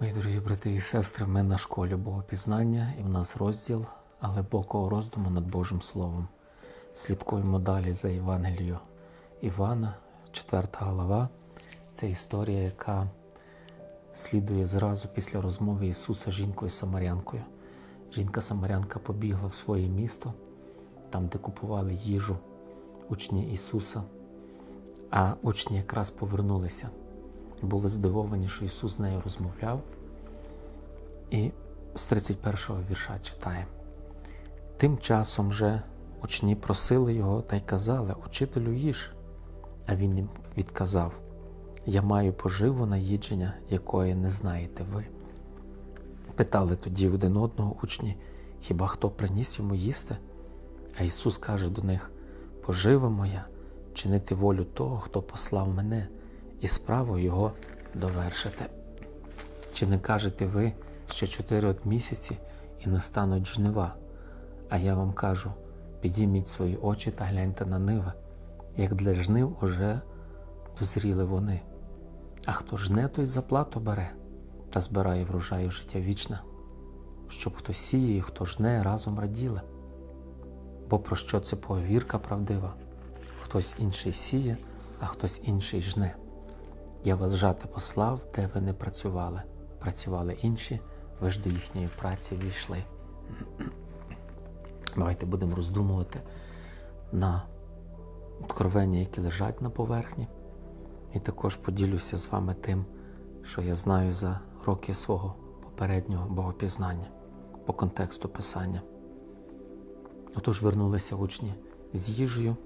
Мої дорогі брати і сестри, ми на школі Богопізнання і в нас розділ глибокого роздуму над Божим Словом. Слідкуємо далі за Євангелією Івана, 4 глава. Це історія, яка слідує зразу після розмови Ісуса з жінкою Самарянкою. Жінка-самарянка побігла в своє місто, там, де купували їжу учні Ісуса, а учні якраз повернулися були здивовані, що Ісус з нею розмовляв. І з 31-го вірша читає. Тим часом же учні просили його та й казали, учителю їж. А він їм відказав: Я маю поживу наїдження, якої не знаєте ви. Питали тоді один одного учні, хіба хто приніс йому їсти? А Ісус каже до них: Пожива моя, чинити волю того, хто послав мене, і справу Його довершити. Чи не кажете ви, що чотири от місяці і настануть жнива? А я вам кажу: підійміть свої очі та гляньте на ниви, як для жнив уже дозріли вони. А хто жне, той заплату бере та збирає врожай в життя вічне, щоб хто сіє і хто жне, разом раділи. Бо про що це повірка правдива? Хтось інший сіє, а хтось інший жне. Я вас жати послав, де ви не працювали. Працювали інші, ви ж до їхньої праці війшли. Давайте будемо роздумувати на откровення, які лежать на поверхні. І також поділюся з вами тим, що я знаю за роки свого попереднього богопізнання по контексту Писання. Отож вернулися учні з їжею.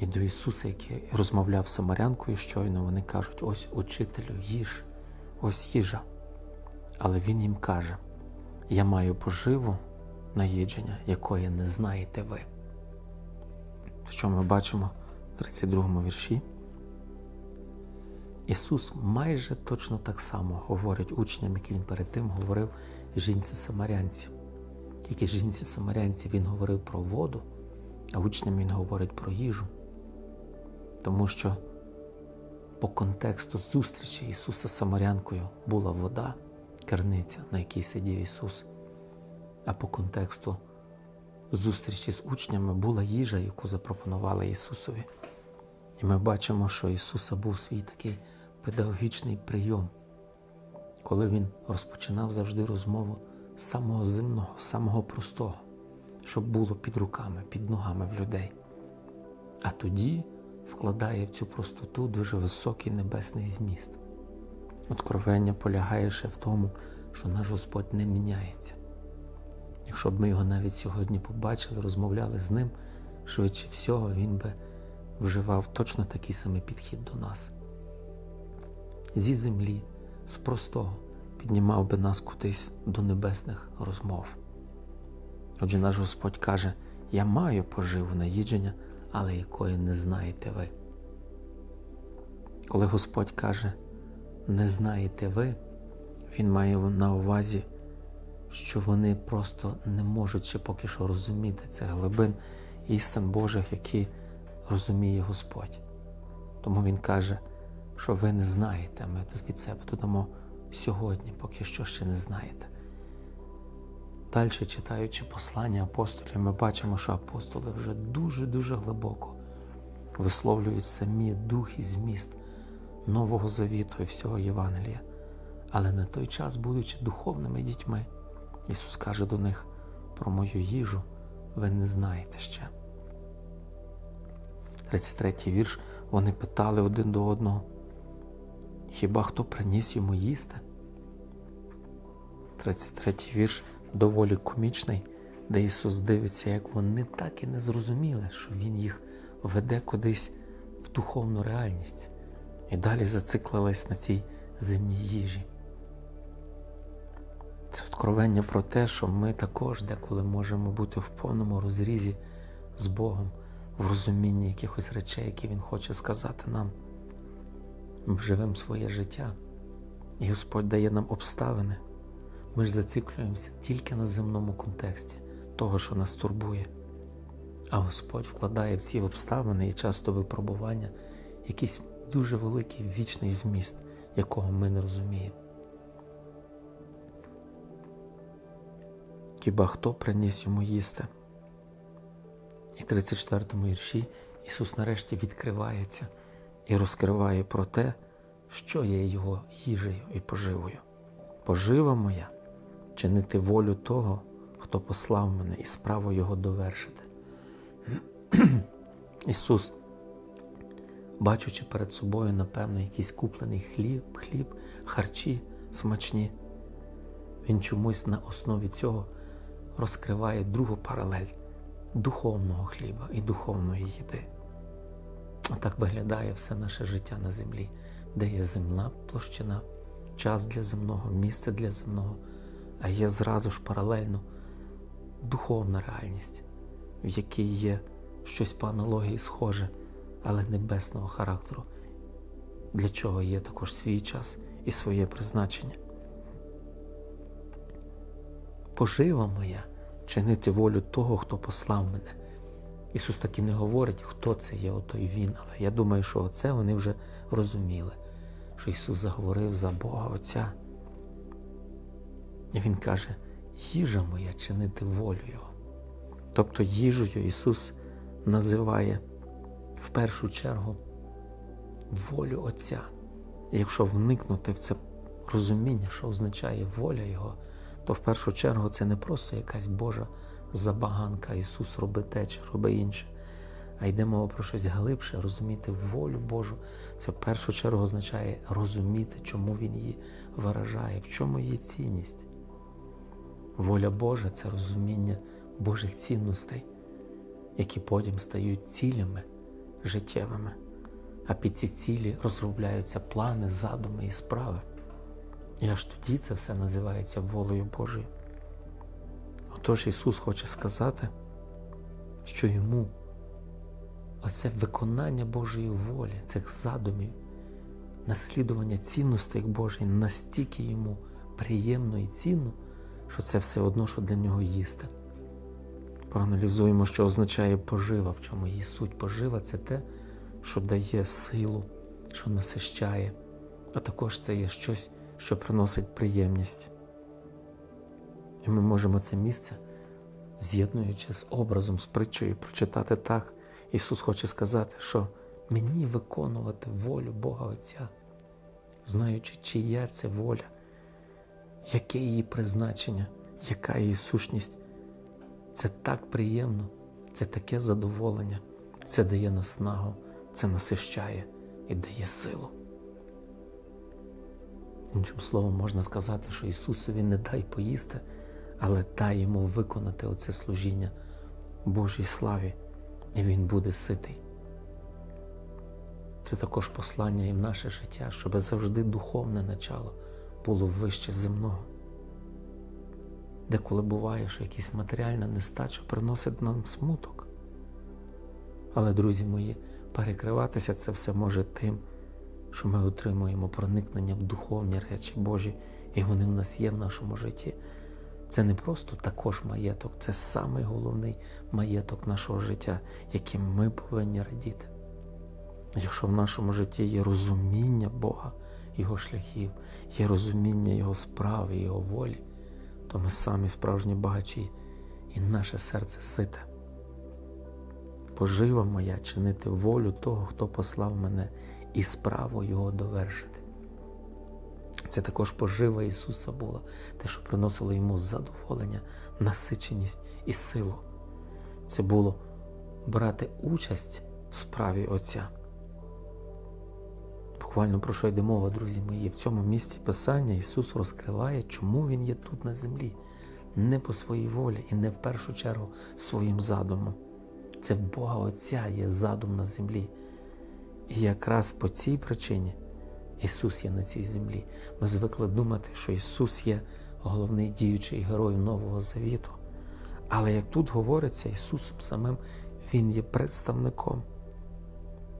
І до Ісуса, який розмовляв з Самарянкою, щойно вони кажуть: ось учителю, їж, ось їжа. Але Він їм каже: Я маю поживу наїдження, якої не знаєте ви. Що ми бачимо в 32 му вірші? Ісус майже точно так само говорить учням, як Він перед тим говорив жінці Самарянці. Тільки жінці Самарянці Він говорив про воду, а учням Він говорить про їжу. Тому що по контексту зустрічі Ісуса з Самарянкою була вода, керниця, на якій сидів Ісус. А по контексту зустрічі з учнями була їжа, яку запропонували Ісусові. І ми бачимо, що Ісуса був свій такий педагогічний прийом, коли Він розпочинав завжди розмову з самого земного, самого простого, щоб було під руками, під ногами в людей. А тоді вкладає в цю простоту дуже високий небесний зміст. Откровення полягає ще в тому, що наш Господь не міняється. Якщо б ми його навіть сьогодні побачили, розмовляли з ним, швидше всього, він би вживав точно такий самий підхід до нас. Зі землі, з простого, піднімав би нас кудись до небесних розмов. Отже, наш Господь каже: Я маю поживу наїдження, але якої не знаєте ви. Коли Господь каже, не знаєте ви, Він має на увазі, що вони просто не можуть ще поки що розуміти це глибин істин Божих, які розуміє Господь. Тому Він каже, що ви не знаєте, ми від себе додамо сьогодні, поки що ще не знаєте. Далі, читаючи послання апостолів, ми бачимо, що апостоли вже дуже-дуже глибоко висловлюють самі дух і зміст Нового Завіту і всього Євангелія. Але на той час, будучи духовними дітьми, Ісус каже до них про мою їжу, ви не знаєте ще. 33 вірш. Вони питали один до одного, хіба хто приніс йому їсти? 33 вірш доволі комічний, де Ісус дивиться, як вони так і не зрозуміли, що Він їх веде кудись в духовну реальність і далі зациклились на цій земній їжі. Це откровення про те, що ми також деколи можемо бути в повному розрізі з Богом, в розумінні якихось речей, які Він хоче сказати нам. Ми живемо своє життя, і Господь дає нам обставини. Ми ж зациклюємося тільки на земному контексті того, що нас турбує. А Господь вкладає в ці обставини і часто випробування якийсь дуже великий вічний зміст, якого ми не розуміємо. Хіба хто приніс йому їсти? І в 34-му вірші Ісус нарешті відкривається і розкриває про те, що є Його їжею і поживою. Пожива моя чинити волю того, хто послав мене і справу Його довершити. Ісус, бачучи перед собою, напевно, якийсь куплений хліб, хліб, харчі смачні, Він чомусь на основі цього розкриває другу паралель духовного хліба і духовної їди. Так виглядає все наше життя на землі, де є земна площина, час для земного, місце для земного, а є зразу ж паралельно духовна реальність, в якій є щось по аналогії схоже, але небесного характеру, для чого є також свій час і своє призначення. Пожива моя чинити волю того, хто послав мене. Ісус таки не говорить, хто це є, отой Він. Але я думаю, що оце вони вже розуміли, що Ісус заговорив за Бога Отця. І Він каже, їжа моя чинити волю Його. Тобто їжею Ісус називає в першу чергу волю Отця. І якщо вникнути в це розуміння, що означає воля Його, то в першу чергу це не просто якась Божа забаганка, Ісус роби те чи роби інше. А йде мова про щось глибше, розуміти волю Божу. Це в першу чергу означає розуміти, чому Він її виражає, в чому її цінність. Воля Божа це розуміння Божих цінностей, які потім стають цілями життєвими. А під ці цілі розробляються плани, задуми і справи. І аж тоді це все називається волею Божою. Отож Ісус хоче сказати, що йому оце виконання Божої волі, цих задумів, наслідування цінностей Божих настільки йому приємно і цінно, що це все одно, що для нього їсти. Проаналізуємо, що означає пожива, в чому її суть. Пожива це те, що дає силу, що насищає, а також це є щось, що приносить приємність. І ми можемо це місце, з'єднуючи з образом, з притчею, прочитати так. Ісус хоче сказати, що мені виконувати волю Бога Отця, знаючи, чия це воля, яке її призначення, яка її сущність. Це так приємно, це таке задоволення, це дає наснагу, це насищає і дає силу. Іншим словом, можна сказати, що Ісусові не дай поїсти, але дай йому виконати оце служіння Божій славі, і Він буде ситий. Це також послання і в наше життя, щоб завжди духовне начало було вище земного. Деколи буває, що якась матеріальна нестача приносить нам смуток. Але, друзі мої, перекриватися це все може тим, що ми отримуємо проникнення в духовні речі Божі, і вони в нас є в нашому житті. Це не просто також маєток, це самий головний маєток нашого життя, яким ми повинні радіти. Якщо в нашому житті є розуміння Бога, Його шляхів, є розуміння Його справи, Його волі, то ми самі справжні багачі, і наше серце сите. Пожива моя чинити волю того, хто послав мене, і справу Його довершити. Це також пожива Ісуса була, те, що приносило йому задоволення, насиченість і силу. Це було брати участь в справі Отця. Буквально про що йде мова, друзі мої, в цьому місці Писання Ісус розкриває, чому Він є тут на землі, не по своїй волі і не в першу чергу своїм задумом. Це в Бога Отця є задум на землі. І якраз по цій причині Ісус є на цій землі. Ми звикли думати, що Ісус є головний діючий герой Нового Завіту. Але як тут говориться, Ісусом самим Він є представником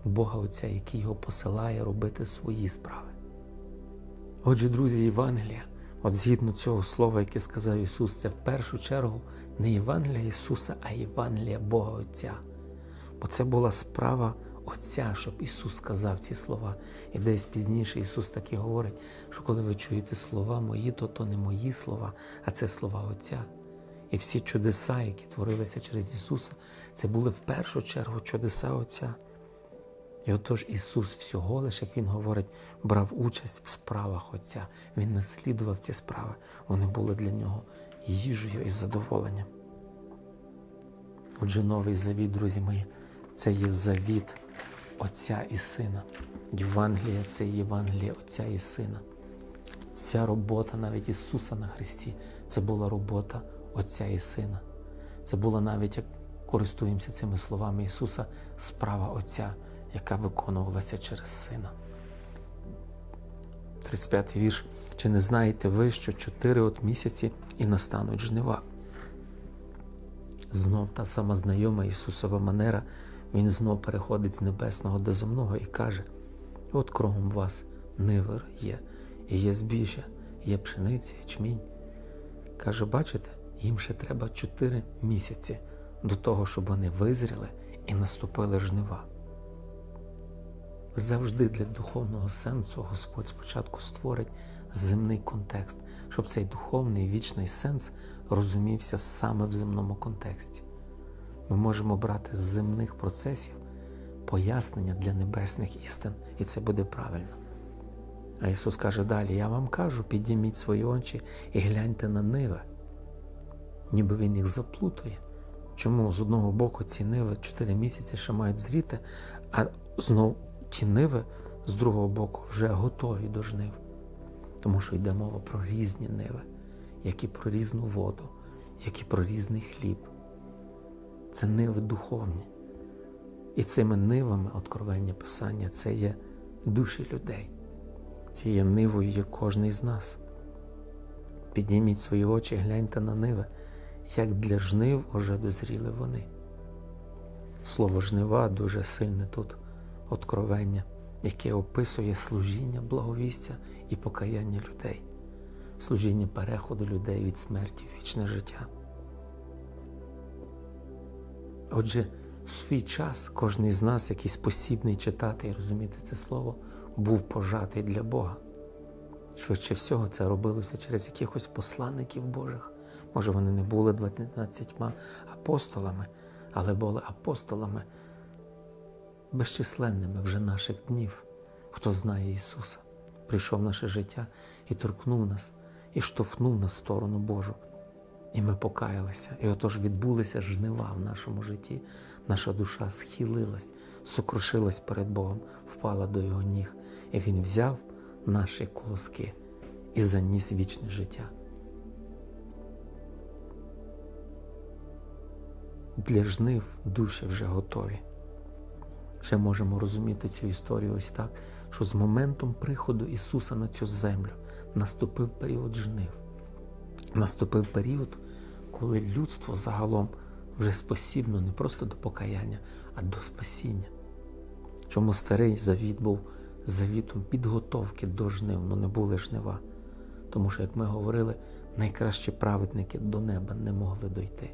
Бога Отця, який його посилає робити свої справи. Отже, друзі, Євангелія, от згідно цього слова, яке сказав Ісус, це в першу чергу не Євангелія Ісуса, а Євангелія Бога Отця. Бо це була справа Отця, щоб Ісус сказав ці слова. І десь пізніше Ісус таки говорить, що коли ви чуєте слова мої, то то не мої слова, а це слова Отця. І всі чудеса, які творилися через Ісуса, це були в першу чергу чудеса Отця. І отож Ісус всього лише, як Він говорить, брав участь в справах Отця. Він наслідував ці справи. Вони були для нього їжею і задоволенням. Отже, новий завіт, друзі мої, це є завіт Отця і Сина. Євангелія це Євангеліє Отця і Сина. Вся робота навіть Ісуса на Христі це була робота Отця і Сина. Це була навіть, як користуємося цими словами Ісуса, справа Отця, яка виконувалася через Сина. 35 вірш. Чи не знаєте ви, що чотири от місяці і настануть жнива? Знов та сама знайома Ісусова манера, Він знов переходить з небесного до земного і каже: От кругом вас нивер є, і є збіжжя, є пшениця, ячмінь. Каже, бачите, їм ще треба чотири місяці до того, щоб вони визріли і наступили жнива. Завжди для духовного сенсу Господь спочатку створить земний контекст, щоб цей духовний вічний сенс розумівся саме в земному контексті. Ми можемо брати з земних процесів пояснення для небесних істин, і це буде правильно. А Ісус каже далі: Я вам кажу, підійміть свої очі і гляньте на ниви, ніби Він їх заплутує. Чому з одного боку ці ниви 4 місяці ще мають зріти, а знов ті ниви з другого боку вже готові до жнив. Тому що йде мова про різні ниви, як і про різну воду, як і про різний хліб. Це ниви духовні. І цими нивами откровення Писання це є душі людей. Цією нивою є кожний з нас. Підніміть свої очі, гляньте на ниви, як для жнив уже дозріли вони. Слово жнива дуже сильне тут откровення, яке описує служіння благовістя і покаяння людей, служіння переходу людей від смерті в вічне життя. Отже, в свій час кожен з нас, який спосібний читати і розуміти це слово, був пожатий для Бога. Швидше всього, це робилося через якихось посланників Божих. Може, вони не були 12 апостолами, але були апостолами безчисленними вже наших днів, хто знає Ісуса, прийшов в наше життя і торкнув нас, і штовхнув нас в сторону Божу. І ми покаялися. І отож відбулися жнива в нашому житті. Наша душа схилилась, сокрушилась перед Богом, впала до Його ніг. І Він взяв наші колоски і заніс вічне життя. Для жнив душі вже готові. Ще можемо розуміти цю історію ось так, що з моментом приходу Ісуса на цю землю наступив період жнив. Наступив період, коли людство загалом вже спосібно не просто до покаяння, а до спасіння. Чому старий завіт був завітом підготовки до жнив, ну не були жнива. Тому що, як ми говорили, найкращі праведники до неба не могли дойти.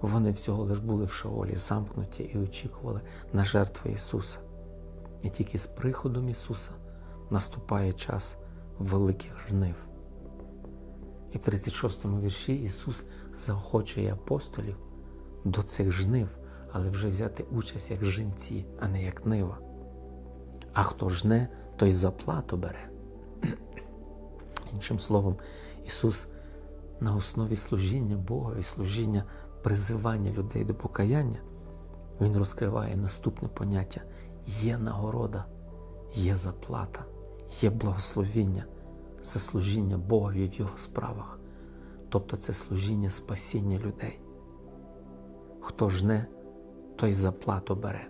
Вони всього лиш були в Шаолі замкнуті і очікували на жертву Ісуса. І тільки з приходом Ісуса наступає час великих жнив. І в 36 му вірші Ісус заохочує апостолів до цих жнив, але вже взяти участь як жінці, а не як нива. А хто жне, той заплату бере. Іншим словом, Ісус на основі служіння Бога і служіння призивання людей до покаяння, Він розкриває наступне поняття: є нагорода, є заплата, є благословіння за служіння Богові в Його справах. Тобто це служіння спасіння людей. Хто жне, той заплату бере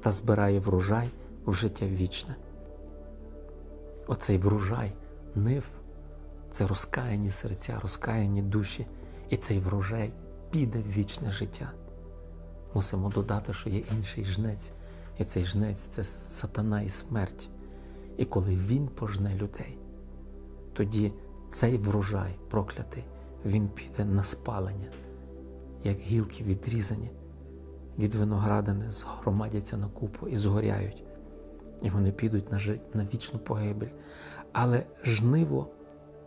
та збирає врожай в життя вічне. Оцей врожай нив це розкаяні серця, розкаяні душі, і цей врожай піде в вічне життя. Мусимо додати, що є інший жнець, і цей жнець це сатана і смерть. І коли він пожне людей, тоді цей врожай проклятий, він піде на спалення, як гілки відрізані, від виноградини згромадяться на купу і згоряють, і вони підуть на, на вічну погибель. Але жниво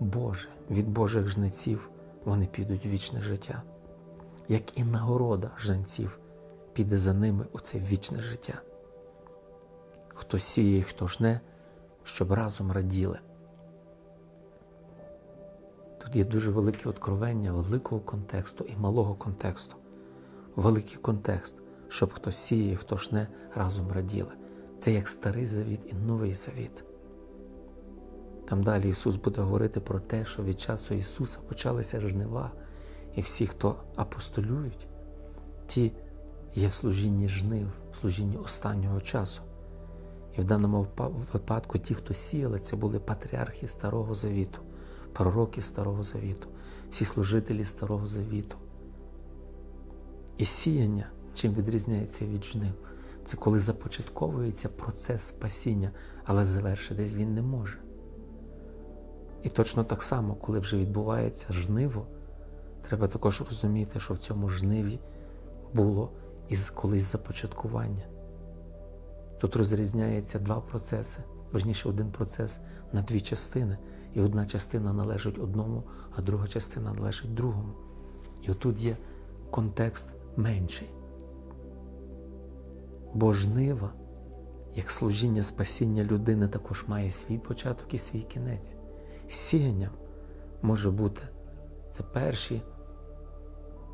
Боже, від Божих жнеців вони підуть в вічне життя, як і нагорода жнеців піде за ними у це вічне життя. Хто сіє і хто жне, щоб разом раділи. Тут є дуже велике откровення великого контексту і малого контексту. Великий контекст, щоб хто сіє і хто жне, разом раділи. Це як старий завіт і новий завіт. Там далі Ісус буде говорити про те, що від часу Ісуса почалися жнива, і всі, хто апостолюють, ті є в служінні жнив, в служінні останнього часу. І в даному випадку ті, хто сіяли, це були патріархи Старого Завіту, пророки Старого Завіту, всі служителі Старого Завіту. І сіяння, чим відрізняється від жнив, це коли започатковується процес спасіння, але завершитись він не може. І точно так само, коли вже відбувається жниво, треба також розуміти, що в цьому жниві було із колись започаткування. Тут розрізняється два процеси, верніше один процес на дві частини, і одна частина належить одному, а друга частина належить другому. І отут є контекст менший. Бо жнива, як служіння спасіння людини, також має свій початок і свій кінець. Сіянням може бути це перші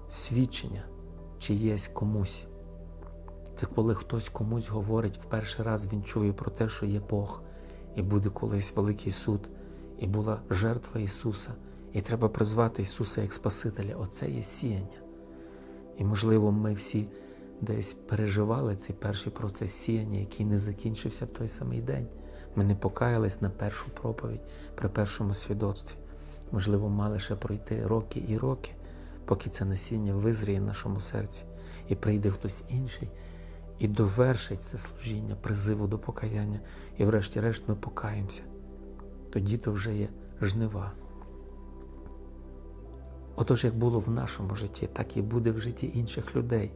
свідчення, чи є комусь. Це коли хтось комусь говорить, в перший раз він чує про те, що є Бог, і буде колись великий суд, і була жертва Ісуса, і треба призвати Ісуса як Спасителя. Оце є сіяння. І, можливо, ми всі десь переживали цей перший процес сіяння, який не закінчився в той самий день. Ми не покаялись на першу проповідь при першому свідоцтві. Можливо, мали ще пройти роки і роки, поки це насіння визріє в нашому серці, і прийде хтось інший і довершить це служіння, призиву до покаяння, і врешті-решт ми покаємося. Тоді то вже є жнива. Отож, як було в нашому житті, так і буде в житті інших людей,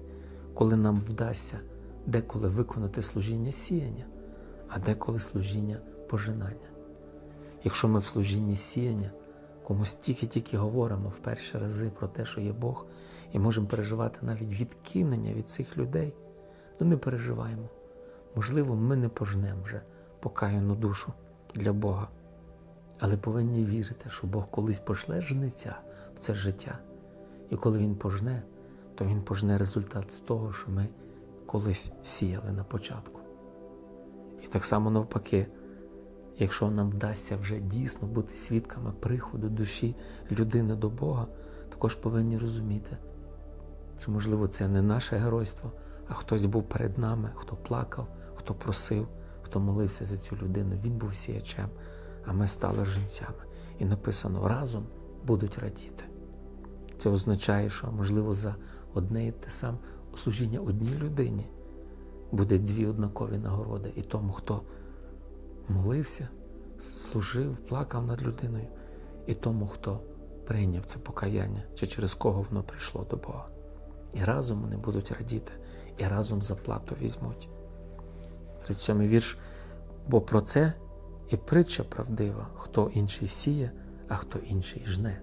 коли нам вдасться деколи виконати служіння сіяння, а деколи служіння пожинання. Якщо ми в служінні сіяння комусь тільки-тільки говоримо в перші рази про те, що є Бог, і можемо переживати навіть відкинення від цих людей, то не переживаємо. Можливо, ми не пожнемо вже покаяну душу для Бога. Але повинні вірити, що Бог колись пошле жниця в це життя. І коли Він пожне, то Він пожне результат з того, що ми колись сіяли на початку. Так само навпаки, якщо нам вдасться вже дійсно бути свідками приходу душі людини до Бога, також повинні розуміти, що, можливо, це не наше геройство, а хтось був перед нами, хто плакав, хто просив, хто молився за цю людину. Він був сіячем, а ми стали жінцями. І написано разом будуть радіти. Це означає, що, можливо, за одне і те саме служіння одній людині буде дві однакові нагороди. І тому, хто молився, служив, плакав над людиною, і тому, хто прийняв це покаяння, чи через кого воно прийшло до Бога. І разом вони будуть радіти, і разом заплату візьмуть. 37 вірш. Бо про це і притча правдива, хто інший сіє, а хто інший жне.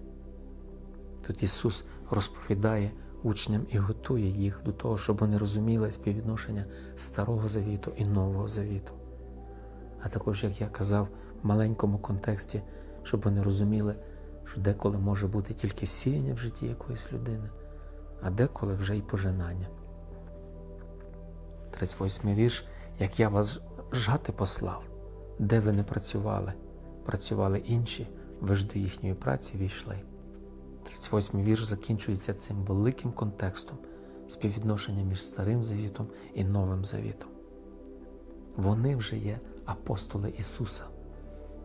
Тут Ісус розповідає учням і готує їх до того, щоб вони розуміли співвідношення Старого Завіту і Нового Завіту. А також, як я казав, в маленькому контексті, щоб вони розуміли, що деколи може бути тільки сіяння в житті якоїсь людини, а деколи вже й пожинання. 38 вірш, як я вас жати послав, де ви не працювали, працювали інші, ви ж до їхньої праці війшли. 38 вірш закінчується цим великим контекстом співвідношення між Старим Завітом і Новим Завітом. Вони вже є апостоли Ісуса,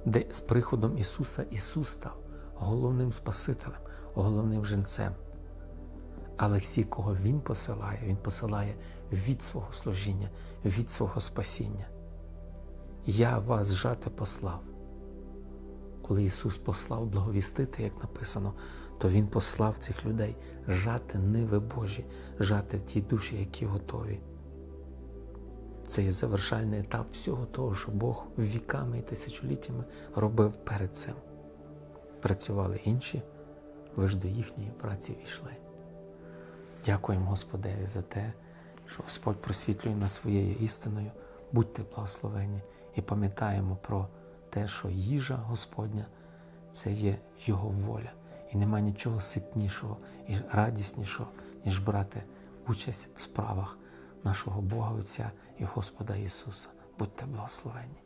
де з приходом Ісуса Ісус став головним Спасителем, головним женцем. Але всі, кого Він посилає, Він посилає від свого служіння, від свого спасіння. Я вас жати послав. Коли Ісус послав благовістити, як написано, то Він послав цих людей жати ниви Божі, жати ті душі, які готові. Це є завершальний етап всього того, що Бог віками і тисячоліттями робив перед цим. працювали інші, ви ж до їхньої праці війшли. Дякуємо Господеві за те, що Господь просвітлює нас своєю істиною. Будьте благословені і пам'ятаємо про те, що їжа Господня це є Його воля. І нема нічого ситнішого і радіснішого, ніж брати участь в справах нашого Бога Отця і Господа Ісуса. Будьте благословені.